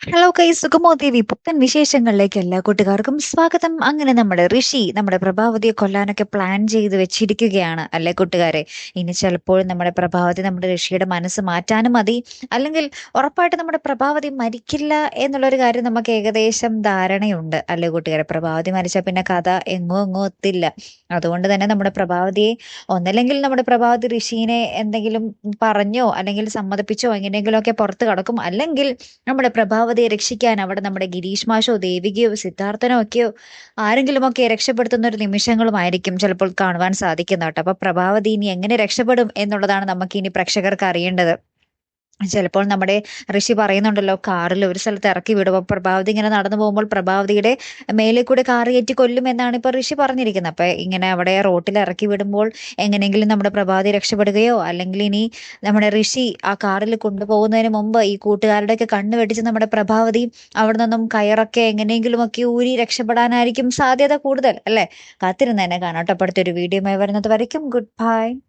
Hello കൈ സുഗമോ ദേവി പുത്തൻ വിശേഷങ്ങളിലേക്ക് എല്ലാ കൂട്ടുകാർക്കും സ്വാഗതം. അങ്ങനെ നമ്മുടെ ഋഷി നമ്മുടെ പ്രഭാവതിയെ കൊല്ലാനൊക്കെ പ്ലാൻ ചെയ്ത് വെച്ചിരിക്കുകയാണ് അല്ലേ കൂട്ടുകാരെ? ഇനി ചിലപ്പോൾ നമ്മുടെ പ്രഭാവതി നമ്മുടെ ഋഷിയുടെ മനസ്സ് മാറ്റാനും മതി. അല്ലെങ്കിൽ ഉറപ്പായിട്ട് നമ്മുടെ പ്രഭാവതി മരിക്കില്ല എന്നുള്ളൊരു കാര്യം നമുക്ക് ഏകദേശം ധാരണയുണ്ട് അല്ലേ കൂട്ടുകാരെ? പ്രഭാവതി മരിച്ചാൽ പിന്നെ കഥ എങ്ങോ എങ്ങോ എത്തില്ല. അതുകൊണ്ട് തന്നെ നമ്മുടെ പ്രഭാവതിയെ ഒന്നല്ലെങ്കിൽ നമ്മുടെ പ്രഭാവതി ഋഷീനെ എന്തെങ്കിലും പറഞ്ഞോ അല്ലെങ്കിൽ സമ്മതിപ്പിച്ചോ എങ്ങനെയെങ്കിലും ഒക്കെ പുറത്ത് കടക്കും. അല്ലെങ്കിൽ നമ്മുടെ പ്രഭാവതിയെ രക്ഷിക്കാൻ അവിടെ നമ്മുടെ ഗിരീഷ് മാഷോ ദേവികയോ സിദ്ധാർത്ഥനോ ഒക്കെയോ ആരെങ്കിലുമൊക്കെ രക്ഷപ്പെടുത്തുന്ന ഒരു നിമിഷങ്ങളുമായിരിക്കും ചിലപ്പോൾ കാണുവാൻ സാധിക്കുന്ന കേട്ടോ. അപ്പൊ പ്രഭാവതി ഇനി എങ്ങനെ രക്ഷപ്പെടും എന്നുള്ളതാണ് നമുക്ക് ഇനി പ്രേക്ഷകർക്ക് അറിയേണ്ടത്. ചിലപ്പോൾ നമ്മുടെ ഋഷി പറയുന്നുണ്ടല്ലോ കാറിൽ ഒരു സ്ഥലത്ത് ഇറക്കി വിടും അപ്പൊ പ്രഭാവതി ഇങ്ങനെ നടന്നു പോകുമ്പോൾ പ്രഭാവതിയുടെ മേലെ കൂടെ കാർ കയറ്റി കൊല്ലും എന്നാണ് ഇപ്പൊ ഋഷി പറഞ്ഞിരിക്കുന്നത്. അപ്പൊ ഇങ്ങനെ അവിടെ റോട്ടിൽ ഇറക്കി വിടുമ്പോൾ എങ്ങനെയെങ്കിലും നമ്മുടെ പ്രഭാതി രക്ഷപ്പെടുകയോ അല്ലെങ്കിൽ ഇനി നമ്മുടെ ഋഷി ആ കാറിൽ കൊണ്ടുപോകുന്നതിന് മുമ്പ് ഈ കൂട്ടുകാരുടെയൊക്കെ കണ്ണു വെട്ടിച്ച് നമ്മുടെ പ്രഭാവതി അവിടെ നിന്നും കയറൊക്കെ എങ്ങനെയെങ്കിലും ഒക്കെ ഊരി രക്ഷപ്പെടാനായിരിക്കും സാധ്യത കൂടുതൽ അല്ലെ? കാത്തിരുന്നതിനെ കാണാട്ടപ്പെടുത്തൊരു കാണാം കേട്ടോ. വീഡിയോ വരുന്നത് വരയ്ക്കും. Good bye.